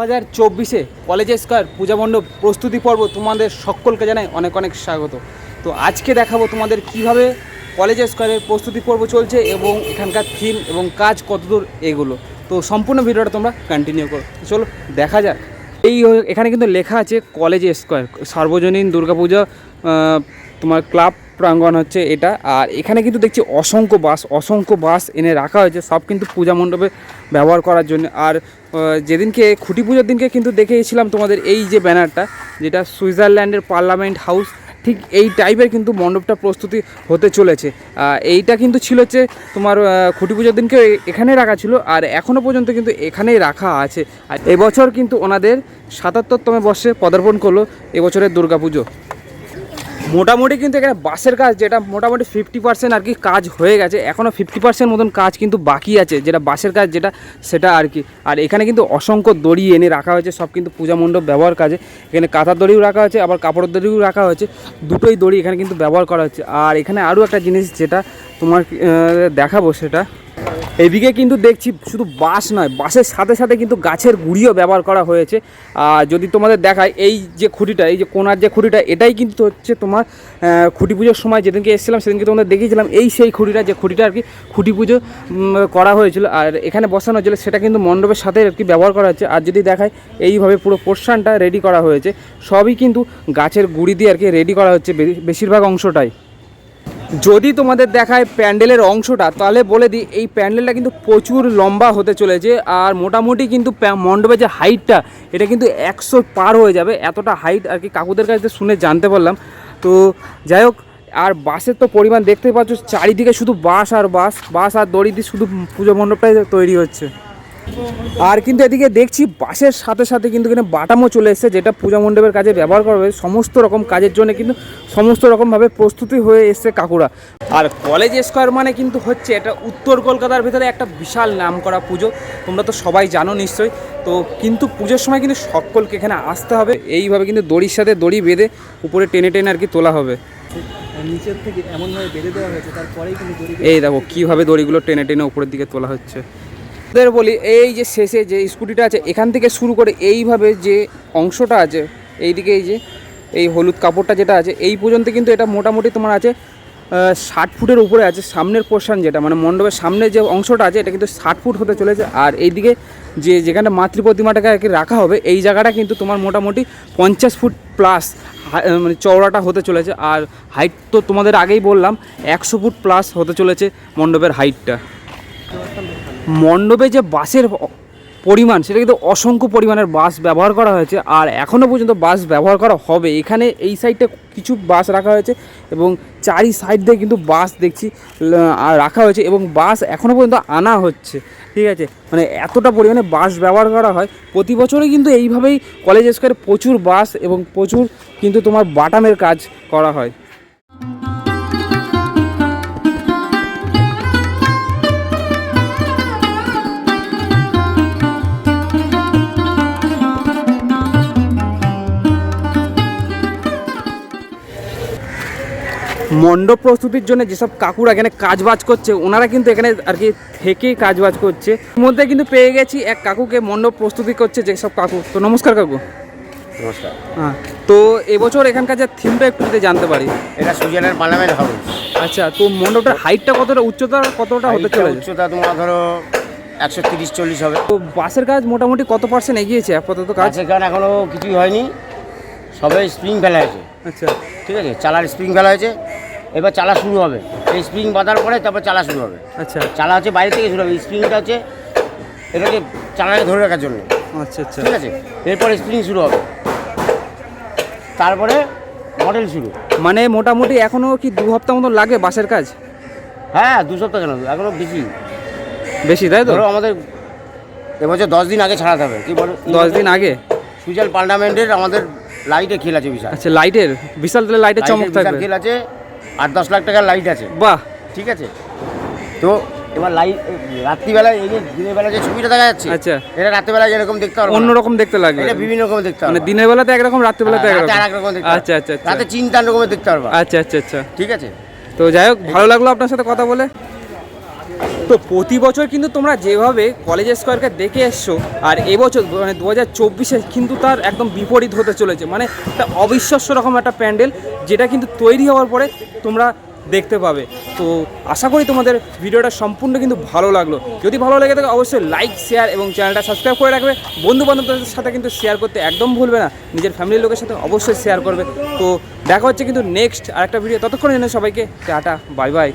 হাজার চব্বিশে college square পূজা মণ্ডপ প্রস্তুতি পর্ব তোমাদের সকলকে জানাই অনেক অনেক স্বাগত। তো আজকে দেখাবো তোমাদের কীভাবে কলেজ স্কোয়ারের প্রস্তুতি পর্ব চলছে এবং এখানকার থিম এবং কাজ কতদূর এগুলো। তো সম্পূর্ণ ভিডিওটা তোমরা কন্টিনিউ করো। চলো দেখা যাক। এই এখানে কিন্তু লেখা আছে কলেজ স্কোয়ার, সার্বজনীন দুর্গাপূজা তোমার ক্লাব প্রাঙ্গণ হচ্ছে এটা। আর এখানে কিন্তু দেখছি অসংখ্য বাস অসংখ্য বাস এনে রাখা হয়েছে। সব কিন্তু পূজা মণ্ডপে ব্যবহার করার জন্য। আর যেদিনকে খুঁটি পুজোর দিনকে কিন্তু দেখেছিলাম তোমাদের এই যে ব্যানারটা, যেটা সুইজারল্যান্ডের পার্লামেন্ট হাউস, ঠিক এই টাইপের কিন্তু মণ্ডপটা প্রস্তুতি হতে চলেছে। এইটা কিন্তু ছিল হচ্ছে তোমার খুঁটি পুজোর দিনকে এখানে রাখা ছিল। আর এখনও পর্যন্ত কিন্তু এখানেই রাখা আছে। আর এবছর কিন্তু ওনাদের সাতাত্তরতম বর্ষে পদার্পণ করল এবছরের দুর্গাপুজো। মোটামুটি কিন্তু এখানে বাসের কাজ, যেটা মোটামুটি ফিফটি পার্সেন্ট আর কি কাজ হয়ে গেছে এখনও ফিফটি পার্সেন্ট মতন কাজ কিন্তু বাকি আছে, যেটা বাসের কাজ, যেটা সেটা আর কি। আর এখানে কিন্তু অসংখ্য দড়ি এনে রাখা হয়েছে, সব কিন্তু পূজা মণ্ডপ ব্যবহার কাজে। এখানে কাঁথার দড়িও রাখা হয়েছে, আবার কাপড়ের দড়িও রাখা হয়েছে, দুটোই দড়ি এখানে কিন্তু ব্যবহার করা হচ্ছে আর এখানে আরও একটা জিনিস যেটা তোমার দেখাবো সেটা। এদিকে কিন্তু দেখছি শুধু বাঁশ নয়, বাঁশের সাথে সাথে কিন্তু গাছের গুঁড়িও ব্যবহার করা হয়েছে। আর যদি তোমাদের দেখায় এই যে খুঁটিটা, এই যে কোনার যে খুঁটিটা, এটাই কিন্তু হচ্ছে তোমার খুঁটি পুজোর সময় যেদিনকে এসেছিলাম, সেদিনকে তোমাদের দেখিয়েছিলাম, এই সেই খুঁটিটা, যে খুঁটিটা আর কি খুঁটি পুজো করা হয়েছিল। আর এখানে বসানো হয়েছিল, সেটা কিন্তু মণ্ডপের সাথে আর কি ব্যবহার করা হচ্ছে আর যদি দেখায় এইভাবে পুরো পোর্শনটা রেডি করা হয়েছে। সবই কিন্তু গাছের গুঁড়ি দিয়ে আর কি রেডি করা হচ্ছে বেশিরভাগ অংশটাই। যদি তোমাদের দেখায় প্যান্ডেলের অংশটা, তাহলে বলে দিই, এই প্যান্ডেলটা কিন্তু প্রচুর লম্বা হতে চলেছে, আর মোটামুটি কিন্তু মণ্ডপের যে হাইটটা, এটা কিন্তু একশো পার হয়ে যাবে। এতটা হাইট আর কি কাকুদের কাছে শুনে জানতে পারলাম। তো যাই হোক, আর বাসের তো পরিমাণ দেখতে পাচ্ছ, চারিদিকে শুধু বাস আর বাস বাস আর দড়ি দিয়ে শুধু পুজো মণ্ডপটাই তৈরি হচ্ছে। আর কিন্তু এদিকে দেখছি বাসের সাথে সাথে কিন্তু এখানে বাটামও চলে এসেছে যেটা পূজা মণ্ডপের কাজে ব্যবহার করা হবে সমস্ত রকম কাজের জন্য কিন্তু সমস্ত রকমভাবে প্রস্তুতি হয়ে এসছে কাকুরা। আর কলেজ স্কোয়ার মানে কিন্তু হচ্ছে এটা উত্তর কলকাতার ভিতরে একটা বিশাল নাম করা পুজো। তোমরা তো সবাই জানো নিশ্চয়ই। তো কিন্তু পুজোর সময় কিন্তু সকলকে এখানে আসতে হবে। এইভাবে কিন্তু দড়ির সাথে দড়ি বেঁধে উপরে টেনে টেনে আর কি তোলা হবে। নিচের থেকে এমনভাবে বেঁধে দেওয়া হয়েছে তারপরেই কিন্তু এই দেখো কীভাবে দড়িগুলো টেনে টেনে উপরের দিকে তোলা হচ্ছে। ওদের বলি, এই যে শেষে যে স্কুটিটা আছে, এখান থেকে শুরু করে এইভাবে যে অংশটা আছে, এইদিকে এই যে, এই হলুদ কাপড়টা যেটা আছে, এই পর্যন্ত কিন্তু এটা মোটামুটি তোমার আছে ষাট ফুটের উপরে আছে, সামনের পোর্শন যেটা মানে মণ্ডপের সামনে যে অংশটা আছে, এটা কিন্তু ষাট ফুট হতে চলেছে। আর এইদিকে যে যেখানে মাতৃ প্রতিমাটাকে আর কি রাখা হবে, এই জায়গাটা কিন্তু তোমার মোটামুটি পঞ্চাশ ফুট প্লাস মানে চওড়াটা হতে চলেছে। আর হাইট তো তোমাদের আগেই বললাম, একশো ফুট প্লাস হতে চলেছে মণ্ডপের হাইটটা মণ্ডপে যে বাসের পরিমাণ, সেটা কিন্তু অসংখ্য পরিমাণের বাস ব্যবহার করা হয়েছে। আর এখনও পর্যন্ত বাস ব্যবহার করা হবে। এখানে এই সাইডটা কিছু বাস রাখা হয়েছে এবং চারি সাইড দিয়ে কিন্তু বাস দেখছি রাখা হয়েছে এবং বাস এখনও পর্যন্ত আনা হচ্ছে। ঠিক আছে? মানে এতটা পরিমাণে বাস ব্যবহার করা হয়। প্রতি বছরই কিন্তু এইভাবেই কলেজ স্কোয়ারে প্রচুর বাস এবং প্রচুর কিন্তু তোমার বাটামের কাজ করা হয়। মণ্ডপ প্রস্তুতির জন্য যেসব কাকুরা এখানে কাজ বাজ করছে ওনারা কিন্তু এখানে আর কি থেকেই কাজ বাজ করছে মধ্যে কিন্তু পেয়ে গেছি এক কাকুকে মণ্ডপ প্রস্তুতি করছে যেসব কাকু। তো নমস্কার কাকু। নমস্কার। হ্যাঁ তো এবছর এখানকার যে থিমটা একটু যদি জানতে পারি। এটা সুইজারল্যান্ড পার্লামেন্ট হাউস। আচ্ছা তো মণ্ডপটার হাইটটা কতটা উচ্চতা কতটা হতে হাইটটা চলেছে? উচ্চতা তোমার ধরো একশো তিরিশ চল্লিশ হবে। তো বাসের কাজ মোটামুটি কত পার্সেন্ট এগিয়েছে আপাতত কাজ? কাজ এখানে এখনও কিছুই হয়নি। সবে স্প্রিং ফেলা হয়েছে। আচ্ছা। ঠিক আছে চালার স্প্রিং ফেলা হয়েছে। এবার চালা শুরু হবে। এই স্প্রিং বাঁধার পরে তারপর চালা শুরু হবে। আচ্ছা। চালা হচ্ছে বাইরে থেকে শুরু হবে। স্প্রিংটা হচ্ছে এটাকে চালাকে ধরে রাখার জন্য। আচ্ছা আচ্ছা। ঠিক আছে? এরপরে স্প্রিং শুরু হবে। তারপরে মডেল শুরু। মানে মোটামুটি এখনও কি দু হপ্তাহ মতো লাগে বাসের কাজ? হ্যাঁ দু সপ্তাহ কেন? এখনও বেশি। বেশি তাই তো? ধরো আমাদের এবছর দশ দিন আগে ছাড়াতে হবে। কি বলো? দশ দিন আগে? সুইজার পার্লামেন্টের আমাদের লাইটে খেল আছে বিশাল। আচ্ছা লাইটের বিশাল তাহলে লাইটের চমক থাকবে। খেল আছে। আট দশ লাখ টাকার লাইট আছে। বাহ। ঠিক আছে? তো এবার লাইট রাত্রিবেলায় এই যে দিনের বেলা যে ছবিটা দেখা যাচ্ছে আচ্ছা। এটা রাত্রিবেলায় যেরকম দেখতে পারব অন্যরকম দেখতে লাগবে। এটা বিভিন্ন রকম দেখতে মানে দিনের বেলাতে একরকম রাত্রিবেলাতে একরকম। আর এক দেখতে আচ্ছা আচ্ছা আচ্ছা। রাতে চিন্তা রকমের দেখতে পারবা। আচ্ছা আচ্ছা আচ্ছা। ঠিক আছে? তো যাই হোক ভালো লাগল আপনার সাথে কথা বলে। তো প্রতি বছর কিন্তু তোমরা যেভাবে কলেজ স্কোয়ারকে দেখে এসছো, আর এবছর মানে দু হাজার চব্বিশে কিন্তু তার একদম বিপরীত হতে চলেছে। মানে একটা অবিশ্বাস্য রকম একটা প্যান্ডেল যেটা কিন্তু তৈরি হওয়ার পরে তোমরা দেখতে পাবে। তো আশা করি তোমাদের ভিডিওটা সম্পূর্ণ কিন্তু ভালো লাগল। যদি ভালো লেগে থাকে অবশ্যই লাইক শেয়ার এবং চ্যানেলটা সাবস্ক্রাইব করে রাখবে। বন্ধু বান্ধবদের সাথে কিন্তু শেয়ার করতে একদম ভুলবে না। নিজের ফ্যামিলির লোকের সাথে অবশ্যই শেয়ার করবে। তো দেখা হচ্ছে কিন্তু নেক্সট আরেকটা ভিডিও ততক্ষণের জন্য সবাইকে, টাটা বাই বাই